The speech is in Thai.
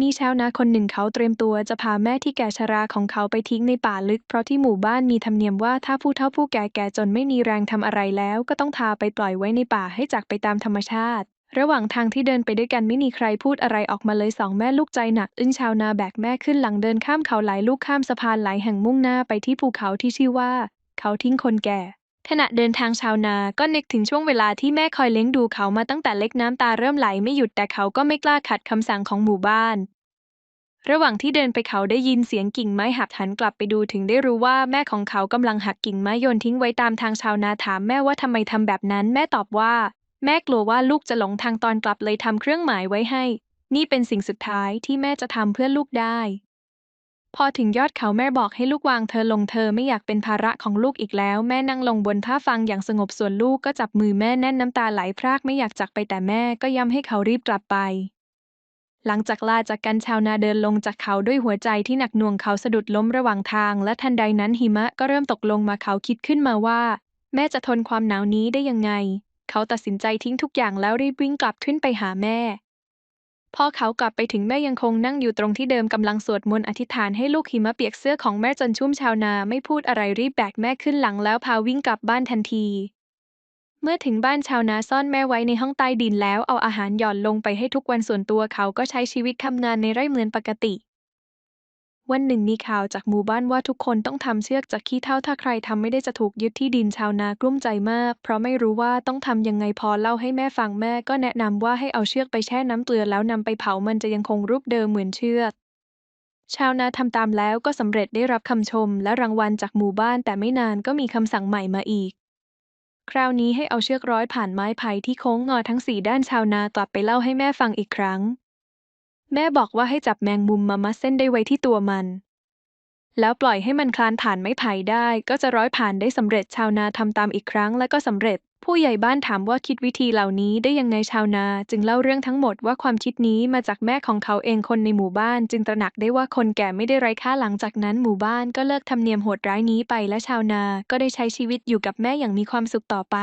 นี่ชาวนาคนหนึ่งเขาเตรียมตัวจะพาแม่ที่แก่ชราของเขาไปทิ้งในป่าลึก เพราะที่หมู่บ้านมีธรรมเนียมว่าถ้าผู้เฒ่าผู้แก่แก่จนไม่มีแรงทำอะไรแล้ว ก็ต้องพาไปปล่อยไว้ในป่าให้จากไปตามธรรมชาติ ระหว่างทางที่เดินไปด้วยกันไม่มีใครพูดอะไรออกมาเลยสองแม่ลูกใจหนัก อึ้งชาวนาแบกแม่ขึ้นหลังเดินข้ามเขาหลายลูกข้ามสะพานหลายแห่งมุ่งหน้าไปที่ภูเขาที่ชื่อว่า เขาทิ้งคนแก่ ขณะเดินทางชาวนาก็นึกถึงช่วงเวลาที่แม่คอยเลี้ยงดูเขามาตั้งแต่เล็กน้ำตาเริ่มไหลไม่หยุดแต่เขาก็ไม่กล้าขัดคำสั่งของหมู่บ้าน ระหว่างที่เดินไปเขาได้ยินเสียงกิ่งไม้หักหันกลับไปดูถึงได้รู้ว่าแม่ของเขากำลังหักกิ่งไม้โยนทิ้งไว้ตามทางชาวนาถามแม่ว่าทำไมทำแบบนั้น แม่ตอบว่า แม่กลัวว่าลูกจะหลงทางตอนกลับเลยทำเครื่องหมายไว้ให้ นี่เป็นสิ่งสุดท้ายที่แม่จะทำเพื่อลูกได้ พอถึงยอดเขาแม่บอกให้ลูกวางเธอลงเธอไม่อยากเป็นภาระของลูกอีกแล้ว แม่นั่งลงบนท่าฟังอย่างสงบส่วนลูกก็จับมือแม่แน่นน้ำตาไหลพรากไม่อยากจากไปแต่แม่ก็ย้ำให้เขารีบกลับไปหลังจากลาจากกันชาวนาเดินลงจากเขาด้วยหัวใจที่หนักหน่วงเขาสะดุดล้มระหว่างทาง และทันใดนั้นหิมะก็เริ่มตกลงมาเขาคิดขึ้นมาว่า แม่จะทนความหนาวนี้ได้ยังไง เขาตัดสินใจทิ้งทุกอย่างแล้วรีบวิ่งกลับขึ้นไปหาแม่ พอเขากลับไปถึงแม่ยังคงนั่งอยู่ตรงที่เดิมกำลังสวดมนต์อธิษฐานให้ลูกหิมะเปียกเสื้อของแม่จนชุ่มชาวนาไม่พูดอะไรรีบแบกแม่ขึ้นหลังแล้วพาวิ่งกลับบ้านทันที เมื่อถึงบ้านชาวนาซ่อนแม่ไว้ในห้องใต้ดินแล้วเอาอาหารหย่อนลงไปให้ทุกวันส่วนตัวเขาก็ใช้ชีวิตทำงานในไร่เหมือนปกติ วันหนึ่งมีข่าวจากหมู่บ้านว่าทุกคนต้องทำเชือกจากขี้เถ้าถ้าใครทำไม่ได้จะถูกยึดที่ดินชาวนากลุ้มใจมาก เพราะไม่รู้ว่าต้องทำยังไงพอเล่าให้แม่ฟังแม่ก็แนะนำว่าให้เอาเชือกไปแช่น้ำเกลือแล้วนำไปเผามันจะยังคงรูปเดิมเหมือนเชือกชาวนาทำตามแล้วก็สำเร็จได้รับคำชมและรางวัลจากหมู่บ้านแต่ไม่นานก็มีคำสั่งใหม่มาอีก คราวนี้ให้เอาเชือกร้อยผ่านไม้ไผ่ที่โค้งงอทั้งสี่ด้านชาวนากลับไปเล่าให้แม่ฟังอีกครั้ง แม่บอกว่าให้จับแมงมุมมามัดเส้นได้ไว้ที่ตัวมัน แล้วปล่อยให้มันคลานผ่านไม้ไผ่ได้ ก็จะร้อยผ่านได้สำเร็จชาวนาทำตามอีกครั้งและก็สำเร็จ ผู้ใหญ่บ้านถามว่าคิดวิธีเหล่านี้ได้ยังไงชาวนา จึงเล่าเรื่องทั้งหมดว่าความคิดนี้มาจากแม่ของเขาเองคนในหมู่บ้าน จึงตระหนักได้ว่าคนแก่ไม่ได้ไร้ค่าหลังจากนั้นหมู่บ้านก็เลิกทำเนียมโหดร้ายนี้ไปและชาวนา ก็ได้ใช้ชีวิตอยู่กับแม่อย่างมีความสุขต่อไป